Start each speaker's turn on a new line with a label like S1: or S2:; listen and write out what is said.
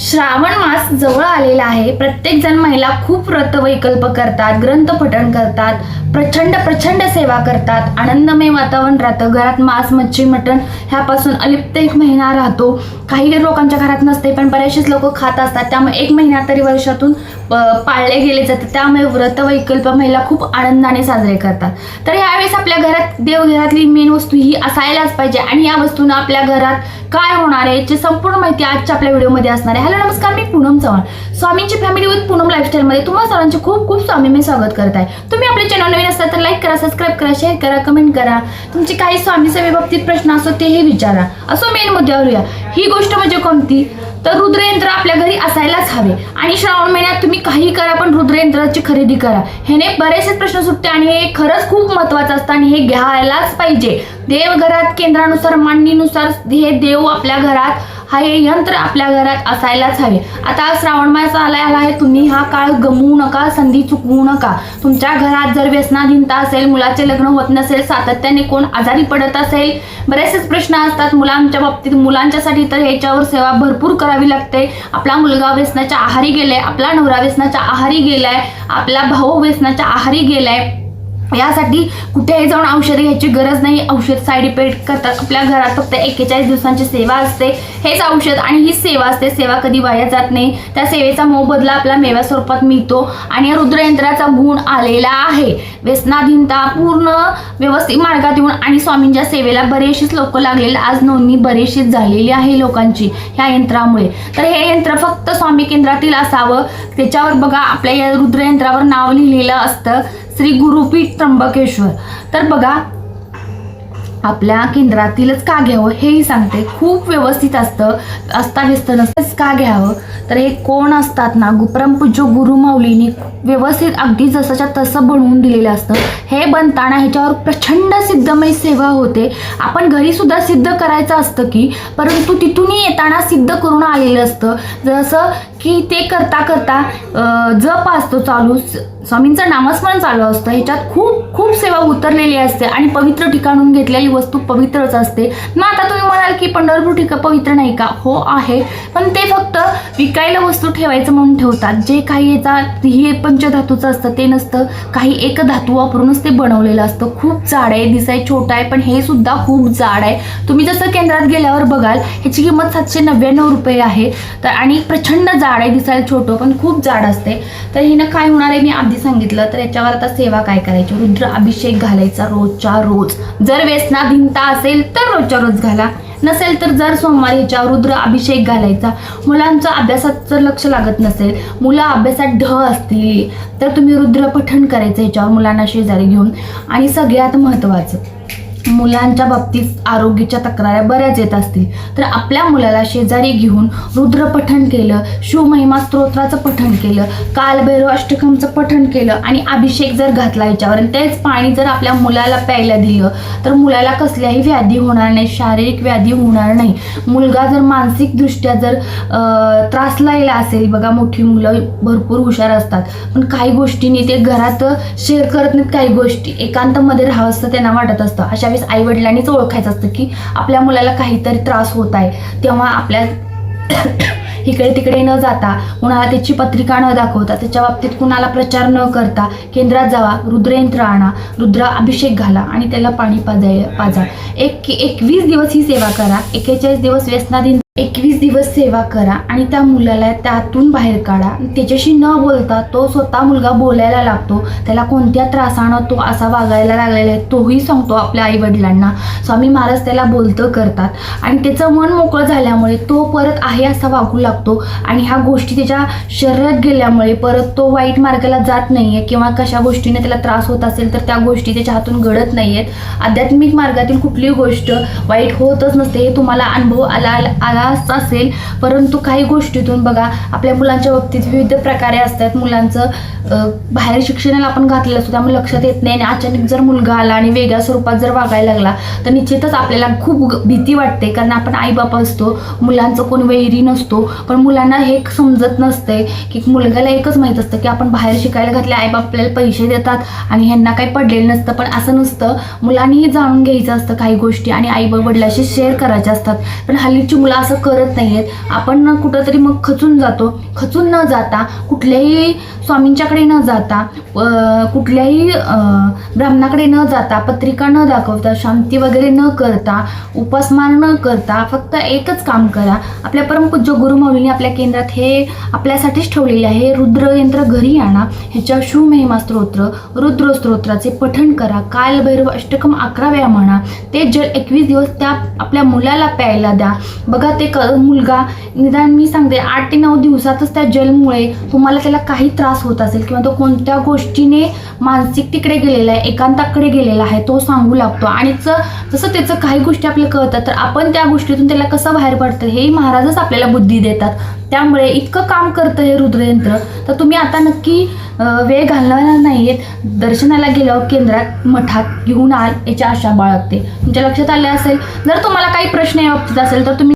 S1: श्रावण मास जवळ आलेला आहे. प्रत्येक जण महिला खूप व्रतवैकल्प करतात ग्रंथ पठण करतात प्रचंड प्रचंड सेवा करतात. आनंदमय वातावरण राहतं. घरात मांस मच्छी मटण ह्यापासून अलिप्त एक महिना राहतो. काही लोकांच्या घरात नसते पण बरेचसेच लोक खात असतात. त्यामुळे एक महिना तरी वर्षातून पाळले गेले जाते त्यामुळे व्रतवैकल्प महिला खूप आनंदाने साजरे करतात. तर यावेळेस आपल्या घरात देवघरातली मेन वस्तू ही असायलाच पाहिजे. आणि या वस्तूनं आपल्या घरात काय होणार आहे याची संपूर्ण माहिती आजच्या आपल्या व्हिडिओमध्ये असणार आहे. हॅलो नमस्कार मी पूनम चव्हाण. स्वामींची फॅमिली विथ पूनम लाईफस्टाईलमध्ये तुम्हाला सर्वांचे खूप खूप स्वामी मी स्वागत करत आहे. तुम्ही आपल्या चॅनल नवीन असतात तर लाईक करा सबस्क्राईब करा शेअर करा कमेंट करा. तुमचे काही स्वामी सेवेबाबतीत प्रश्न असो तेही विचारा. असो मेन मुद्द्यावर या ही गोष्ट म्हणजे कोणती? तर रुद्रयंत्र आपल्या घरी असायलाच हवे. आणि श्रावण महिन्यात तुम्ही काही करा पण रुद्रयंत्राची खरेदी करा. ह्याने बरेचसे प्रश्न सुटते आणि हे खरंच खूप महत्वाचं असतं आणि हे घ्यायलाच पाहिजे. देवघरात केंद्रानुसार मांडणीनुसार हे देव आपल्या घरात हा हे यंत्र आपल्या घरात असायलाच हवे. आता श्रावण मास आला आहे तुम्ही हा काळ गमवू नका संधी चुकवू नका. तुमच्या घरात जर व्यसनाधीनता असेल मुलाचे लग्न होत नसेल सातत्याने कोण आजारी पडत असेल बरेचसेच प्रश्न असतात. मुलांच्या बाबतीत मुलांच्यासाठी तर ह्याच्यावर सेवा भरपूर करावी लागते. आपला मुलगा व्यसनाच्या आहारी गेलाय आपला नवरा व्यसनाच्या आहारी गेलाय आपला भाऊ व्यसनाच्या आहारी गेलाय. यासाठी कुठेही जाऊन औषध घ्यायची गरज नाही. औषध साईड इफेक्ट करतात. आपल्या घरात फक्त एक्केचाळीस दिवसांची सेवा असते. हेच औषध आणि ही सेवा असते. सेवा कधी वाया जात नाही. त्या सेवेचा मोबदला आपला मेवा स्वरूपात मिळतो आणि या रुद्रयंत्राचा गुण आलेला आहे. व्यसनाधीनता पूर्ण व्यवस्थित मार्गात येऊन आणि स्वामींच्या सेवेला बरेचशीच लोक लागलेले आज नोंदणी बरीचशीच झालेली आहे लोकांची ह्या यंत्रामुळे. तर हे यंत्र फक्त स्वामी केंद्रातील असावं. त्याच्यावर बघा आपल्या या रुद्रयंत्रावर नाव लिहिलेलं असतं. श्री गुरुपीठ त्र्यंबकेश्वर. तर बघा आपल्या केंद्रातीलच का घ्यावं हेही सांगते. खूप व्यवस्थित असतं अस्ताव्यस्त नसतंच का घ्यावं? तर हे कोण असतात ना गु- परमपूज्य गुरु व्यवस्थित अगदी जसंच्या तसं बनवून दिलेलं असतं. हे बनताना ह्याच्यावर प्रचंड सिद्धमय सेवा होते. आपण घरी सुद्धा सिद्ध करायचं असतं की परंतु तिथूनही येताना सिद्ध करून आलेलं असतं. जसं की ते करता करता जप असतो चालू. स्वामींचं नामस्मरण चालू असतं. ह्याच्यात खूप खूप सेवा उतरलेली असते आणि पवित्र ठिकाणून घेतलेली वस्तू पवित्रच असते. मग आता तुम्ही म्हणाल की पंढरपूर ठिकाण पवित्र नाही का? हो आहे. पण ते फक्त विकायला वस्तू ठेवायचं म्हणून ठेवतात. जे काही याचा हे पंचधातूचं असतं ते नसतं. काही एक धातू वापरूनच ते बनवलेलं असतं. खूप जाड आहे दिसाय छोटा आहे पण हे सुद्धा खूप जाड आहे. तुम्ही जसं केंद्रात गेल्यावर बघाल ह्याची किंमत सातशे नव्याण्णव रुपये आहे. तर आणि प्रचंड जाड आहे दिसायला छोटं पण खूप जाड असते. तर हिनं काय होणार आहे मी आधी सांगितलं. तर याच्यावर आता सेवा काय करायची? रुद्र अभिषेक घालायचा रोजच्या रोज. जर व्यसनाधीनता असेल तर रोजच्या रोज घाला. नसेल तर जर सोमवार ह्याच्यावर रुद्र अभिषेक घालायचा. मुलांचं अभ्यासात जर लक्ष लागत नसेल मुलं अभ्यासात ढ असतील तर तुम्ही रुद्र पठण करायचं ह्याच्यावर मुलांना शेजारी घेऊन. आणि सगळ्यात महत्त्वाचं मुलांच्या बाबतीत आरोग्याच्या तक्राऱ्या बऱ्याच येत असतील. तर आपल्या मुलाला शेजारी घेऊन रुद्र पठण केलं शिवमहिमा स्तोत्राचं पठण केलं कालभैरव अष्टकमचं पठण केलं आणि अभिषेक जर घातला याच्यावर आणि तेच पाणी जर आपल्या मुलाला प्यायला दिलं तर मुलाला कसल्याही व्याधी होणार नाही शारीरिक व्याधी होणार नाही. मुलगा जर मानसिकदृष्ट्या जर त्रास त्रासलेला असेल बघा मोठी मुलं भरपूर हुशार असतात पण काही गोष्टींनी ते घरात शेअर करत नाहीत काही गोष्टी एकांतमध्ये राहावं असतं त्यांना वाटत असतं. अशा त्यावेळेस आई वडिलांनीच ओळखायचं असतं की आपल्या मुलाला काहीतरी त्रास होत आहे. तेव्हा आपल्या इकडे तिकडे न जाता कुणाला त्याची पत्रिका न दाखवता त्याच्या बाबतीत कुणाला प्रचार न करता केंद्रात जावा रुद्रयंत्र आणा रुद्र अभिषेक घाला आणि त्याला पाणी पाजाय पाजा. एक एकवीस दिवस ही सेवा करा एकेचाळीस दिवस व्यसनाधीन एकवीस दिवस सेवा करा आणि त्या मुलाला त्यातून बाहेर काढा. त्याच्याशी न बोलता तो स्वतः मुलगा बोलायला लागतो. त्याला कोणत्या त्रासानं तो असा वागायला लागलेला आहे तोही सांगतो आपल्या आई वडिलांना स्वामी महाराज त्याला बोलतं करतात. आणि त्याचं मन मोकळं झाल्यामुळे तो परत आहे असा वागू लागतो. आणि ह्या गोष्टी त्याच्या शरीरात गेल्यामुळे परत तो वाईट मार्गाला जात नाही आहे किंवा कशा गोष्टीने त्याला त्रास होत असेल तर त्या गोष्टी त्याच्या हातून घडत नाही आहेत आध्यात्मिक मार्गातील कुठलीही गोष्ट वाईट होतच नसते हे तुम्हाला अनुभव आला आला आलाच असेल परंतु काही गोष्टीतून बघा आपल्या मुलांच्या बाबतीत विविध प्रकारे असतात. मुलांचं बाहेर शिक्षणाला आपण घातलेलं असतो त्यामुळे लक्षात येत नाही आणि अचानक जर मुलगा आला आणि वेगळ्या स्वरूपात जर वागायला लागला तर निश्चितच आपल्याला खूप भीती वाटते. कारण आपण आईबाप असतो मुलांचं कोण वैरी नसतो. पण मुलांना हे समजत नसते की मुलगाला एकच माहीत असतं की आपण बाहेर शिकायला घातले आईबाप आपल्याला पैसे देतात आणि ह्यांना काही पडलेलं नसतं. पण असं नसतं. मुलांनीही जाणून घ्यायचं असतं काही गोष्टी आणि आई वडिलाशी शेअर करायच्या असतात. पण हल्लीची मुलं असं असं करत आहेत आपण ना कुठंतरी मग खचून जातो. खचून न जाता कुठल्याही स्वामींच्याकडे न जाता कुठल्याही ब्राह्मणाकडे न जाता पत्रिका न दाखवता शांती वगैरे न करता उपासमार न करता फक्त एकच काम करा. आपल्या परमपूज्य गुरुमौलीने आपल्या केंद्रात हे आपल्यासाठीच ठेवलेले आहे. हे रुद्रयंत्र घरी आणा. ह्याच्या शिवमहिमा स्तोत्र रुद्र स्तोत्राचे पठण करा. कालभैरव अष्टकम अकरा वेळा म्हणा. ते जल एकवीस दिवस त्या आपल्या मुलाला प्यायला द्या. बघा ते क मुलगा निदान मी सांगते आठ ते नऊ दिवसातच त्या जलमुळे तुम्हाला त्याला काही त्रास होत असेल किंवा तो कोणत्या गोष्टीने मानसिक तिकडे गेलेला आहे एकांताकडे गेलेला आहे तो सांगू लागतो. आणि च- जसं त्याचं काही गोष्टी आपल्याला कळतात तर आपण त्या गोष्टीतून त्याला कसं बाहेर पडतं हे महाराजच आपल्याला बुद्धी देतात. त्यामुळे इतकं काम करतं हे रुद्रयंत्र तर तुम्ही आता नक्की वेळ घालवणार नाहीयेत. दर्शनाला गेल्यावर केंद्रात मठात घेऊन आल याची आशा बाळगते. तुमच्या लक्षात आले असेल? जर तुम्हाला काही प्रश्न या बाबतीत असेल तर तुम्ही